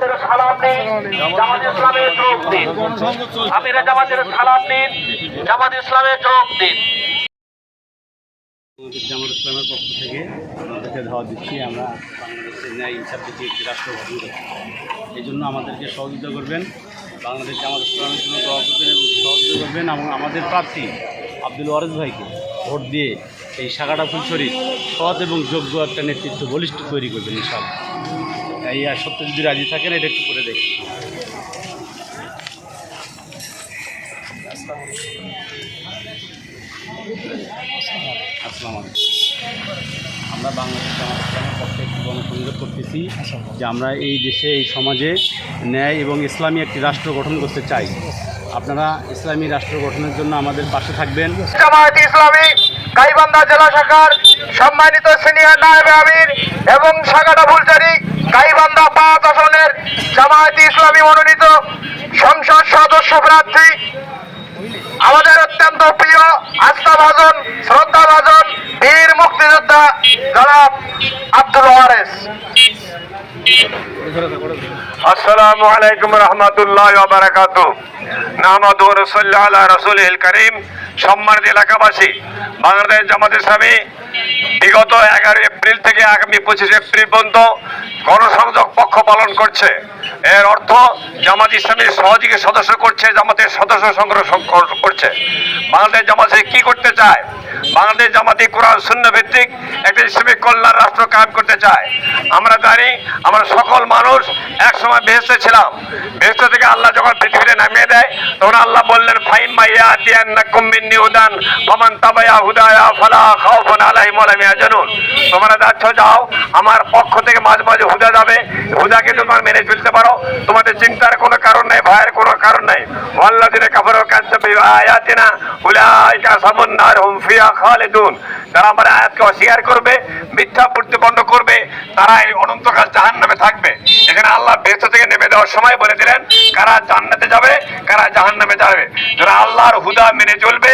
জামাতের সালাম নিন জামাত ইসলামের যোগ দিন। আমিরা জামাতের সালাম নিন জামাত ইসলামের যোগ দিন। জামাত ইসলামের পক্ষ থেকে আমাদেরকে ধাওয়া দিচ্ছি, আমরা বাংলাদেশের ন্যায় ইনসাফ দিচ্ছি একটি রাষ্ট্র গঠন এই জন্য আমাদেরকে সহযোগিতা করবেন, বাংলাদেশ জামাত ইসলামের জন্য দোয়া করবেন এবং সহযোগিতা করবেন এবং আমাদের প্রার্থী আব্দুল ওয়ারেজ ভাইকে ভোট দিয়ে এই শাখাটা ফুলছড়ি সৎ এবং যোগ্য একটা নেতৃত্ব বলিষ্ঠ তৈরি করবেন ইনশাল্লাহ আর সত্য যদি রাজি থাকেন, এটা একটু করে দেখি। আমরা বাংলাদেশ ইসলামের পক্ষে একটি গণসংযোগ করতেছি যে আমরা এই দেশে, এই সমাজে ন্যায় এবং ইসলামী একটি রাষ্ট্র গঠন করতে চাই। আপনারা ইসলামী রাষ্ট্র গঠনের জন্য আমাদের পাশে থাকবেন। গাইবান্ধা জেলা শাখার সম্মানিত সিনিয়র নায়েব আমির এবং শাখাটা ফুলচারি গাইবান্ধা পাঁচ আসনের জামায়াত ইসলামী মনোনীত সংসদ সদস্য প্রার্থী। আমাদের অত্যন্ত প্রিয় আস্থাভাজন, শ্রদ্ধাভাজন বীর মুক্তিযোদ্ধা জনাব আব্দুল ওয়ারেস। আসসালামু আলাইকুম রহমতুল্লাহ বারাকাত নাহমাদ রসল্লাহ রসুল করিম। সম্মানিত এলাকাবাসী, বাংলাদেশ জামাত ইসলামী বিগত এগারো এপ্রিল থেকে আগামী পঁচিশে এপ্রিল পর্যন্ত গণসংযোগ পক্ষ পালন করছে। এর অর্থ জামাত ইসলামের সহযোগী সদস্য করছে, জামাতের সদস্য সংগ্রহ করছে। বাংলাদেশ জামাত কি করতে চায়? বাংলাদেশ জামাতি কোরআন শূন্য ভিত্তিক একটা ইসলামিক কল্যাণ রাষ্ট্র কায়েম করতে চায়। আমরা জানি আমরা সকল মানুষ এক সময় বেহেস্তে ছিলাম। বেহেস্ত থেকে আল্লাহ যখন পৃথিবীতে নামিয়ে দেয়, তখন আল্লাহ বললেন ফাইম মাইয়া দিয়ান কুম্বিন্নি উদান ফমান তাবায়া হুদায়া ফালা খাউফুন আলাইহিম ওয়া লাম ইয়াহজানুন তোমরা যাচ্ছ, যাও, আমার পক্ষ থেকে মাঝে মাঝে হুদা যাবে। হুদাকে তোমরা মেনে চলতে পারো। তোমাদের চিন্তার কোনো কারণ নেই, ভয়ের কোনো কারণ নেই। ওয়াল্লাযিনা কাফারু কাযযাবু আয়াতিনা উলাইকা সামুন নার হুম খালিদুন। যারা আমার আয়াতকে অস্বীকার করবে, মিথ্যা প্রতিপন্ন করবে তারা এই অনন্তকাল জাহান্নামে থাকবে। এখানে আল্লাহ বেহেশত থেকে নেমে দেওয়ার সময় বলে দিলেন, কারা জান্নাতে যাবে, কারা জাহান্নামে যাবে। যারা আল্লাহর হুদা মেনে চলবে,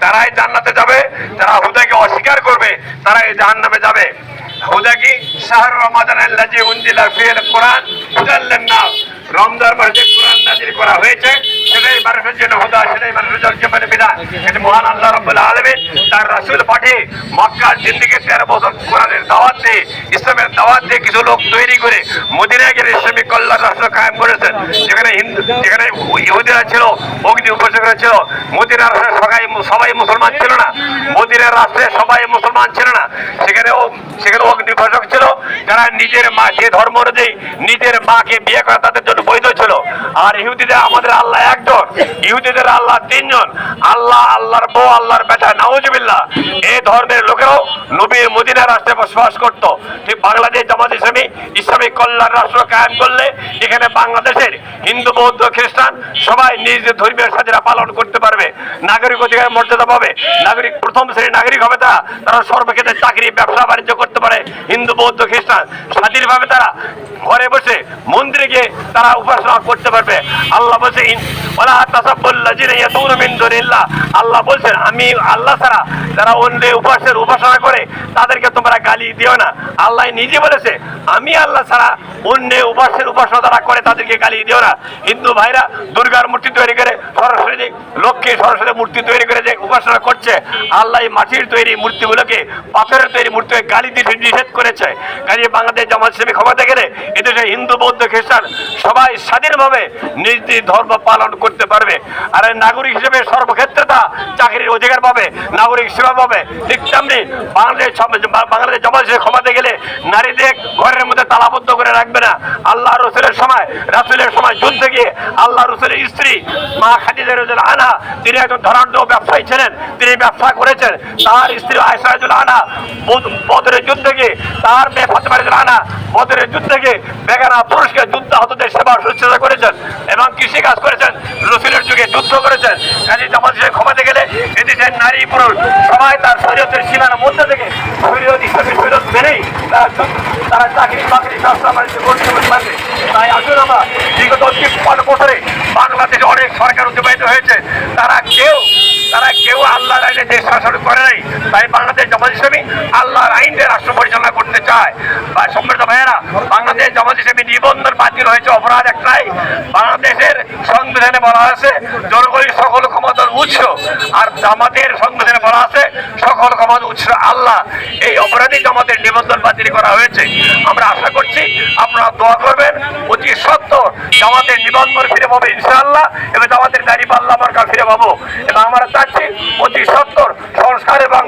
তারাই জান্নাতে যাবে। যারা হুদাকে অস্বীকার করবে, তারাই জাহান্নামে যাবে। হুদা কি? শাহর রমাদানের লাজি উনজিলা ফিল কোরআন হুদাল্লান নাস রমজান মাসে কোরআন নাজিল করা হয়েছে। সেটাই মানুষের জন্য হুদা সেটাই মানুষের জন্য বিধান কিন্তু মহান আল্লাহ রব্বুল আলামিন তার রাসূল পাঠিয়ে মক্কার জিন্দিগি তেরো বছর কোরআনের দাওয়াত দিয়ে ইসলামের দাওয়াত দিয়ে কিছু লোক তৈরি করে মদিনায় গিয়ে ইসলামিক কল্যাণ রাষ্ট্র কায়েম করেছেন। যেখানে হিন্দু যেখানে ইহুদিরা ছিল অগ্নি উপাসকরা ছিল মদিনার সবাই সবাই মুসলমান ছিল না। মদিনার রাষ্ট্রে সবাই মুসলমান ছিল না। সেখানেও সেখানে অগ্নি উপাসক ছিল। যারা নিজের মা যে ধর্ম অনুযায়ী নিজের মাকে বিয়ে করা তাদের জন্য বৈধ ছিল। আর ইহুদিদের আমাদের আল্লাহ একজন, ইহুদিদের আল্লাহ তিনজন, আল্লাহ, আল্লাহর বউ, আল্লাহর বেটা, নাউজুবিল্লাহ। এই ধর্মের লোকেরাও নবীর মদিনা রাষ্ট্রে বসবাস করত। ঠিক বাংলাদেশ জামাত ইসলামী ইসলামিক কল্যাণ রাষ্ট্র কায়েম করলে এখানে বাংলাদেশের হিন্দু, বৌদ্ধ, খ্রিস্টান সবাই নিজ ধর্মীয় স্বাধীনতা পালন করতে পারবে। নাগরিক অধিকার মর্যাদা পাবে। নাগরিক প্রথম শ্রেণির নাগরিক হবে তারা। তারা সর্বক্ষেত্রে চাকরি, ব্যবসা, বাণিজ্য করতে পারে। হিন্দু, বৌদ্ধ, খ্রিস্টান স্বাধীনভাবে তারা ঘরে বসে মন্দিরে গিয়ে তারা উপাসনা করতে পারবে। আল্লাহ ইন- ওলা তাসাব্বুল্লাহ জিনা ইয়াদুরু মিন দুনিল্লাহ আল্লাহ বলছেন, আমি আল্লাহ ছাড়া যারা অন্য উপাসের উপাসনা করে, তাদেরকে তোমরা গালি দিও না। আল্লাহ নিজে বলেছে, আমি আল্লাহ ছাড়া অন্য উপাসের উপাসনা যারা করে, তাদেরকে গালি দিও না। হিন্দু ভাইরা দুর্গার মূর্তি তৈরি করে, সরস্বতী লক্ষ্মী সরস্বতী মূর্তি তৈরি করে যে উপাসনা করছে, আল্লাহ মাটির তৈরি মূর্তিগুলোকে, পাথরের তৈরি মূর্তিকে গালি দিয়ে নিষেধ করেছে। কাজে বাংলাদেশ জামাত ইসলামী ক্ষমতা গেলে এদেশে হিন্দু, বৌদ্ধ, খ্রিস্টান সবাই স্বাধীনভাবে নিজ ধর্ম পালন করতে পারবে। আর নাগরিক হিসেবে সর্বক্ষেত্রে তা চাকরির অধিকার পাবে, নাগরিক সেবা পাবে। ঠিক তেমনি বাংলাদেশ বাংলাদেশ ইসলামী ক্ষমতা গেলে নারীদের ঘরের মধ্যে তালাবদ্ধ করে রাখবে না। আল্লাহ রসুলের সময়, রাসুলের সময় যুদ্ধে গিয়ে আল্লাহ রসুলের স্ত্রী মা খাদিজা আনহা, তিনি একজন ধনাঢ্য ব্যবসায়ী ছিলেন, তিনি ব্যবসা করেছেন। তার স্ত্রী আনহা বদ- বদরের যুদ্ধে গিয়ে তার মেয়ে ফাতেমা আনহা বদরের যুদ্ধে গিয়ে বেগানা পুরুষকে যুদ্ধাহতদের সেবা শুশ্রূষা করেছেন এবং কৃষি কাজ করেছেন। রসুলের যুগে যুদ্ধ করেছেন। কাজী জামাত সাহেব ক্ষমতা গেলে এদেশের নারী পুরুষ সবাই তার শরীয়তের সীমার মধ্যে থেকে শরীয়ত ইসলামের শরীয়ত মেনেই তারা চাকরি, বাকরি ব্যবসা বাণিজ্য করতে পারবে। তাই আসুন আমরা বিগত তিপ্পান্ন বছরে বাংলাদেশে অনেক সরকার অতিবাহিত হয়েছে। তারা কেউ তারা কেউ আল্লাহর আইনে দেশ শাসন করে নাই। তাই বাংলাদেশ জামাত ইসলামী আল্লাহর আইনে রাষ্ট্র পরিচালনা করতে চায়। বা সম্মানিত ভাইয়েরা, বাংলাদেশ জামাত ইসলামী নিবন্ধন বাতিল হয়েছে, অপরাধ একটাই বাংলাদেশের সংবিধানে বলা আছে, জনগণের সকল ক্ষমতার উৎস, আর জামাতের সংবিধানে বলা আছে, সকল ক্ষমতার উৎস আল্লাহ। অপরাধী জামাতের নিবন্ধন বাতিল করা হয়েছে। আমরা আশা করছি আপনারা দোয়া করবেন, অতি সত্য জামাতের নিবন্ধন ফিরে পাবো ইনশাআল্লাহ, এবং জামাতের দাড়ি পাল্লা মার্কা ফিরে পাবো। এবং আমরা চাচ্ছি অতি সত্তর সংস্কার এবং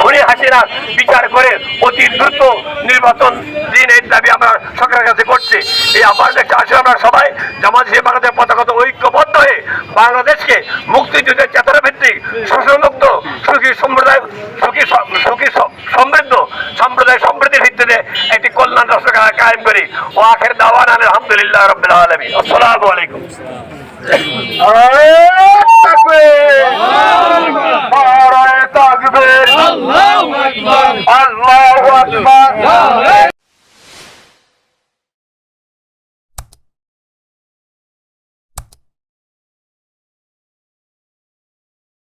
ঘুরে হাসিনা বিচার করে অতি দ্রুত নির্বাচন দিন এই দাবি আমরা সরকারের কাছে করছি। এই দেখতে আসলে আমরা সবাই, জামাত হিসেবে বাংলাদেশ পতাকাত ঐক্যবদ্ধ হয়ে বাংলাদেশকে মুক্তিযুদ্ধের শোষণমুক্ত সুখী সম্প্রদায় সুখী সুখী সমৃদ্ধ সম্প্রদায় সমৃদ্ধির ভিত্তিতে একটি কল্যাণ রাষ্ট্র কায়েম করি। ও আখের দাওয়ান আলহামদুলিল্লাহ রবিল আলমী আসসালামু আলাইকুম। আল্লাহু আল্লাহ